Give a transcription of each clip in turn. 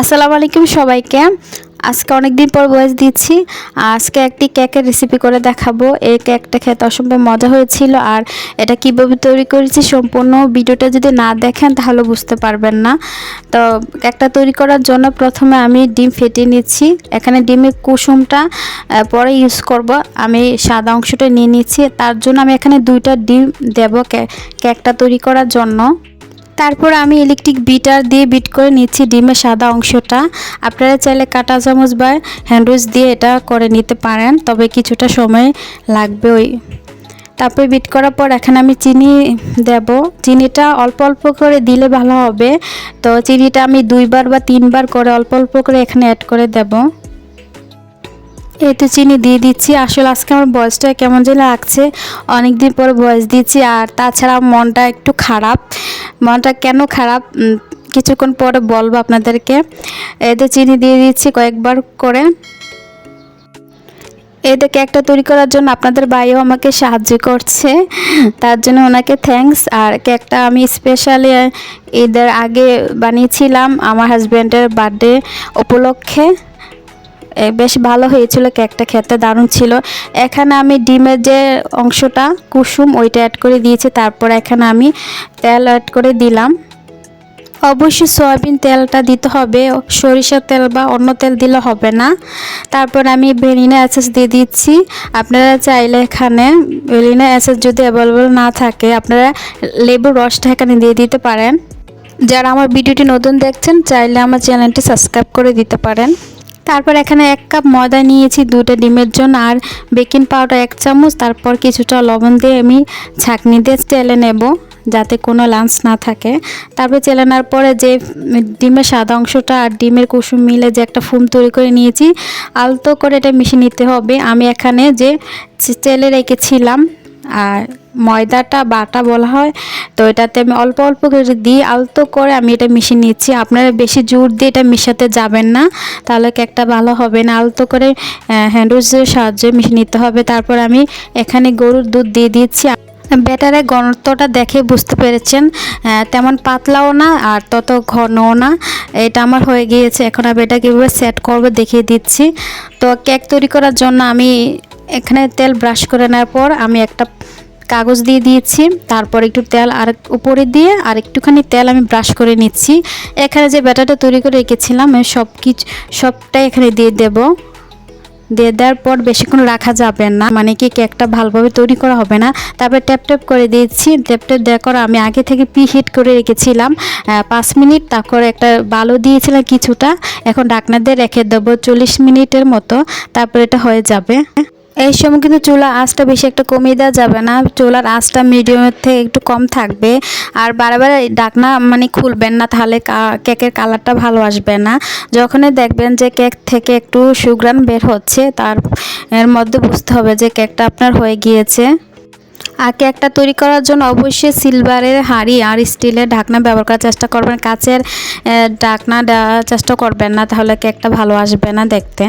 আসসালামু আলাইকুম সবাইকে। আজকে অনেক দিন পর বয়স দিচ্ছি। আজকে একটি কেকের রেসিপি করে দেখাবো। এই কেকটা খেতে অসম্ভব মজা হয়েছিল আর এটা কীভাবে তৈরি করেছি সম্পূর্ণ ভিডিওটা যদি না দেখেন তাহলে বুঝতে পারবেন না। তো কেকটা তৈরি করার জন্য প্রথমে আমি ডিম ফেটিয়ে নিচ্ছি। এখানে ডিমের কুসুমটা পরে ইউজ করব। আমি সাদা অংশটা নিয়ে নিচ্ছি। তার জন্য আমি এখানে দুইটা ডিম দেব কেকটা তৈরি করার জন্য। তারপর আমি ইলেকট্রিক বিটার দিয়ে বিট করে নিচ্ছি ডিমের সাদা অংশটা। আপনারা চাইলে কাঁটা চামচ বা হ্যান্ডউইচ দিয়ে এটা করে নিতে পারেন, তবে কিছুটা সময় লাগবে ওই। তারপরে বিট করার পর এখানে আমি চিনি দেব। চিনিটা অল্প অল্প করে দিলে ভালো হবে। তো চিনিটা আমি দুইবার বা তিনবার করে অল্প অল্প করে এখানে অ্যাড করে দেব। তো চিনি দিয়ে দিচ্ছি। আসলে আজকে আমার বয়সটা কেমন যে লাগছে। অনেক দিন পরে বয়স দিচ্ছি আর তাছাড়া মনটা একটু খারাপ। মনটা কেন খারাপ? কিছুক্ষণ পরে বলব আপনাদেরকে। এতে চিনি দিয়ে দিচ্ছি কয়েকবার করে। এতে কেকটা তৈরি করার জন্য আপনাদের ভাইও আমাকে সাহায্য করছে। তার জন্য ওনাকে থ্যাঙ্কস আর কেকটা আমি স্পেশালি ঈদের আগে বানিয়েছিলাম আমার হাজব্যান্ডের বার্থডে উপলক্ষে। বেশ ভালো হয়েছিল কেকটা খেতে দারুণ ছিল। এখানে আমি ডিমের যে অংশটা, কুসুম, ওইটা অ্যাড করে দিয়েছি, তারপর এখানে আমি তেল অ্যাড করে দিলাম। অবশ্যই সয়াবিন তেলটা দিতে হবে, সরিষার তেল বা অন্য তেল দিলে হবে না। তারপর আমি ভ্যানিলা অ্যাসেস দিয়ে দিচ্ছি। আপনারা চাইলে এখানে ভ্যানিলা অ্যাসেস যদি অ্যাভেলেবল না থাকে, আপনারা লেবুর রসটা এখানে দিয়ে দিতে পারেন। যারা আমার ভিডিওটি নতুন দেখছেন, চাইলে আমার চ্যানেলটি সাবস্ক্রাইব করে দিতে পারেন। তারপর এখানে এক কাপ ময়দা নিয়েছি দুটো ডিমের জন্য, আর বেকিং পাউডার এক চামচ, তারপর কিছুটা লবণ দিয়ে আমি ছাঁকনি দিয়ে চেলে নেব যাতে কোনো লাঞ্চ না থাকে। তারপর চেলানোর পরে যে ডিমের সাদা অংশটা আর ডিমের কুসুম মিলে যে একটা ফুম তৈরি করে নিয়েছি, আলতো করে এটা মিশিয়ে নিতে হবে। আমি এখানে যে চেলে রেখেছিলাম আর ময়দাটা বাটা বলা হয়, তো এটাতে আমি অল্প অল্প করে দিই আলতো করে আমি এটা মিশিয়ে নিচ্ছি। আপনারা বেশি জোর দিয়ে এটা মিশাতে যাবেন না, তাহলে কেকটা ভালো হবে না। আলতো করে হ্যান্ডউইচের সাহায্যে মিশিয়ে নিতে হবে। তারপর আমি এখানে গরুর দুধ দিয়ে দিচ্ছি। ব্যাটারের ঘনত্বটা দেখে বুঝতে পেরেছেন তেমন পাতলাও না আর তত ঘনও না। এটা আমার হয়ে গিয়েছে, এখন আমি এটা কীভাবে সেট করব দেখিয়ে দিচ্ছি। তো কেক তৈরি করার জন্য আমি এখানে তেল ব্রাশ করে নেওয়ার পর আমি একটা কাগজ দিয়ে দিয়েছি। তারপর একটু তেল আর উপরে দিয়ে আর একটুখানি তেল আমি ব্রাশ করে নিচ্ছি। এখানে যে ব্যাটারটা তৈরি করে রেখেছিলাম সব কিছু, সবটাই এখানে দিয়ে দেবো। দিয়ে দেওয়ার পর বেশিক্ষণ রাখা যাবে না। মানে কি কেকটা ভালোভাবে তৈরি করা হবে না। তারপরে ট্যাপ ট্যাপ করে দিয়েছি। ট্যাপ ট্যাপ দেওয়ার পর আমি আগে থেকে প্রি হিট করে রেখেছিলাম। পাঁচ মিনিট, তারপর একটা বালু দিয়েছিলাম কিছুটা। এখন ঢাকনা দিয়ে রেখে দেবো চল্লিশ মিনিটের মতো। তারপর এটা হয়ে যাবে। এই সময় কিন্তু চুলা আঁচটা বেশি একটা কমিয়ে দেওয়া যাবে না। চুলার আঁচটা মিডিয়ামের থেকে একটু কম থাকবে। আর বারবার ডাকনা মানে খুলবেন না, তাহলে কেকের কালারটা ভালো আসবে না। যখনই দেখবেন যে কেক থেকে একটু সুগ্রান বের হচ্ছে, তার এর মধ্যে বুঝতে হবে যে কেকটা আপনার হয়ে গিয়েছে। আর কেকটা তৈরি করার জন্য অবশ্যই সিলভারের হাঁড়ি আর স্টিলের ঢাকনা ব্যবহার করার চেষ্টা করবেন। কাচের ঢাকনা দেওয়ার চেষ্টা করবেন না, তাহলে কেকটা ভালো আসবে না দেখতে।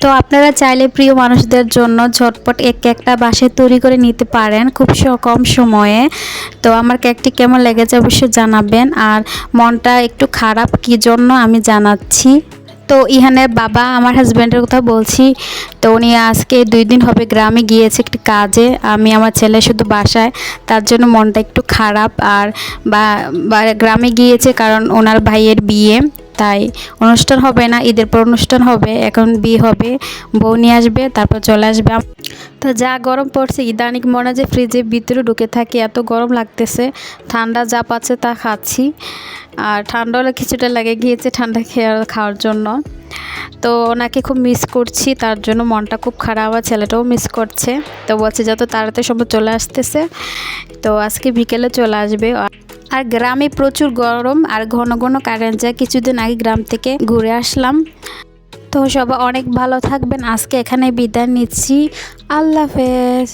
তো আপনারা চাইলে প্রিয় মানুষদের জন্য ঝটপট এক কেকটা বাসায় তৈরি করে নিতে পারেন খুব কম সময়ে। তো আমার কেকটি কেমন লেগেছে অবশ্যই জানাবেন। আর মনটা একটু খারাপ কি জন্য আমি জানাচ্ছি। তো ইহানের বাবা, আমার হাজব্যান্ডের কথা বলছি। তো উনি আজকে দুই দিন হবে গ্রামে গিয়েছে একটি কাজে। আমি আমার ছেলে শুধু বাসায়, তার জন্য মনটা একটু খারাপ। আর বা, গ্রামে গিয়েছে কারণ ওনার ভাইয়ের বিয়ে। তাই অনুষ্ঠান হবে না, ঈদের পর অনুষ্ঠান হবে, এখন বিয়ে হবে, বউ নিয়ে আসবে, তারপর চলে আসবে। তো যা গরম পড়ছে ইদানিক মনে যে ফ্রিজে ভিতরে ঢুকে থাকি, এত গরম লাগতেছে, ঠান্ডা যা পাচ্ছে তা খাচ্ছি। আর ঠান্ডা হলে কিছুটা লেগে গিয়েছে ঠান্ডা খেয়ে খাওয়ার জন্য। তো ওনাকে খুব মিস করছি, তার জন্য মনটা খুব খারাপ, আর ছেলেটাও মিস করছে। তো বলছে যত তাড়াতাড়ি সম্ভব চলে আসতেছে। তো আজকে বিকেলে চলে আসবে। আর গ্রামে প্রচুর গরম আর ঘন ঘন কারেন্ট যায়। কিছুদিন আগে গ্রাম থেকে ঘুরে আসলাম। তো সবাই অনেক ভালো থাকবেন। আজকে এখানে বিদায় নিচ্ছি। আল্লাহ হাফেজ।